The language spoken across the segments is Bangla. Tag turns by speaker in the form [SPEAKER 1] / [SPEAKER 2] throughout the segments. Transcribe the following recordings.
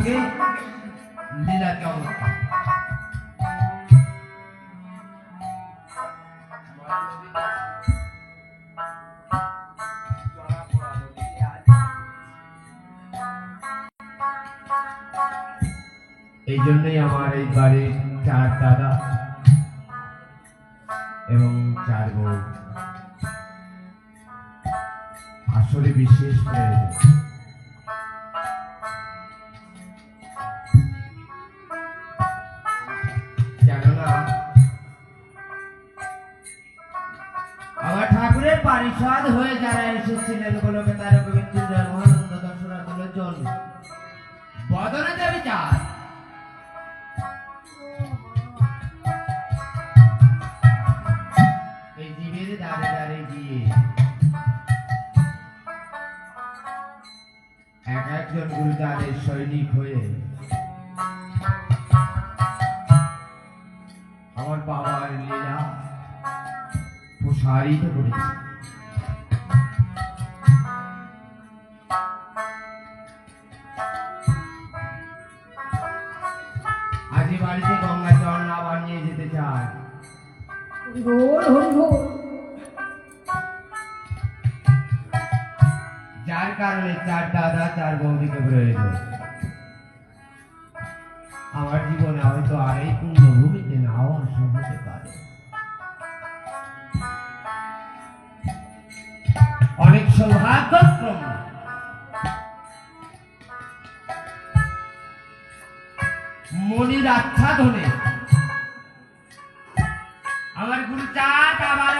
[SPEAKER 1] ভোগে লীলা চমৎকার এই জন্যই আমার এই বাড়ির চার দাদা এবং চার বউ। আসলে বিশেষ প্রয়োজন পারিষদ হয়ে যারা এসেছিলেন গোলকে তার পবিত্র মহানন্দ দর্শনার্থীর জন্য বদনে দেবে চার এক আমার বাবার লীলা প্রসারিত করেছে। বাড়িতে গঙ্গা জল আবার নিয়ে যেতে চায়। যার কারণে চার দাদা চার বৌদিকে প্রয়োজন। আমার জীবনে হয়তো আর এই পুণ্যভূমিতে নাও আসা হতে পারে। অনেক সৌভাগ্যক্রম মনির আচ্ছাদনে। আমার গুরু চাঁদ আবার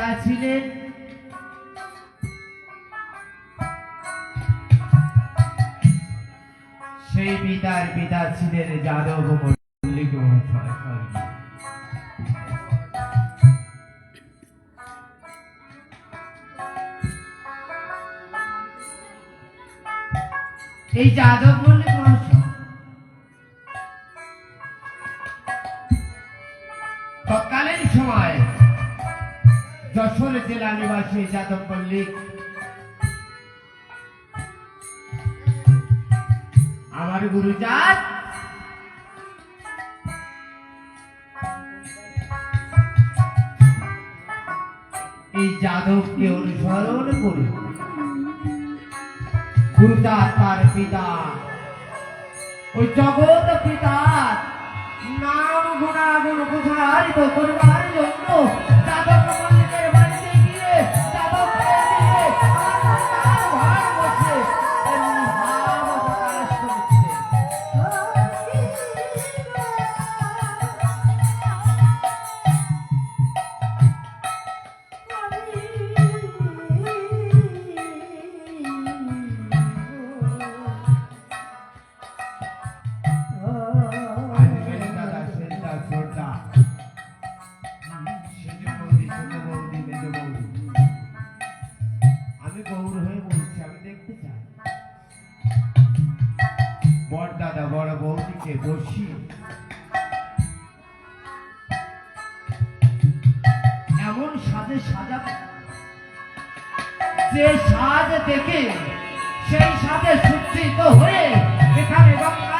[SPEAKER 1] যিনি ছিলেন? সেই পিতার পিতা ছিলেন যাদব মল্লিক এই যাদব মল্লিক মহাশয় তৎকালীন সময় যশোর জেলা নিবাসী যাদব আমার গুরুজাত। এই যাদবকে অনুসরণ করে গুরুজাত তার পিতা। ওই জগৎ পিতার নাম গুণাগুণ প্রসারিত করবার আমি গৌর হয়ে বলছি, আমি দেখতে চাই। বড় দাদা, বড় বৌদিকে বসিয়ে এমন সাজে সাজাবে যে সাজ দেখে সেই সাজে সজ্জিত হয়ে এখানে গঙ্গা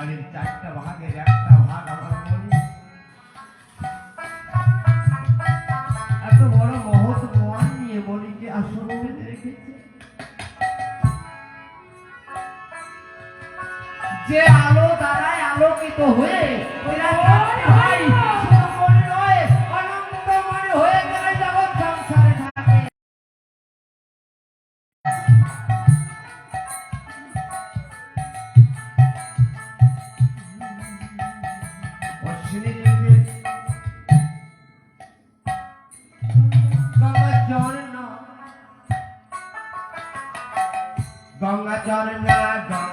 [SPEAKER 1] বাড়ির চারটা ভাগের একটা ভাগ আমার মনে এত বড় মহৎ মন নিয়ে মনিকে আসন বেঁধে রেখেছে। যে আলো দ্বারায় আলোকিত হয়ে গঙ্গা চরণা গঙ্গা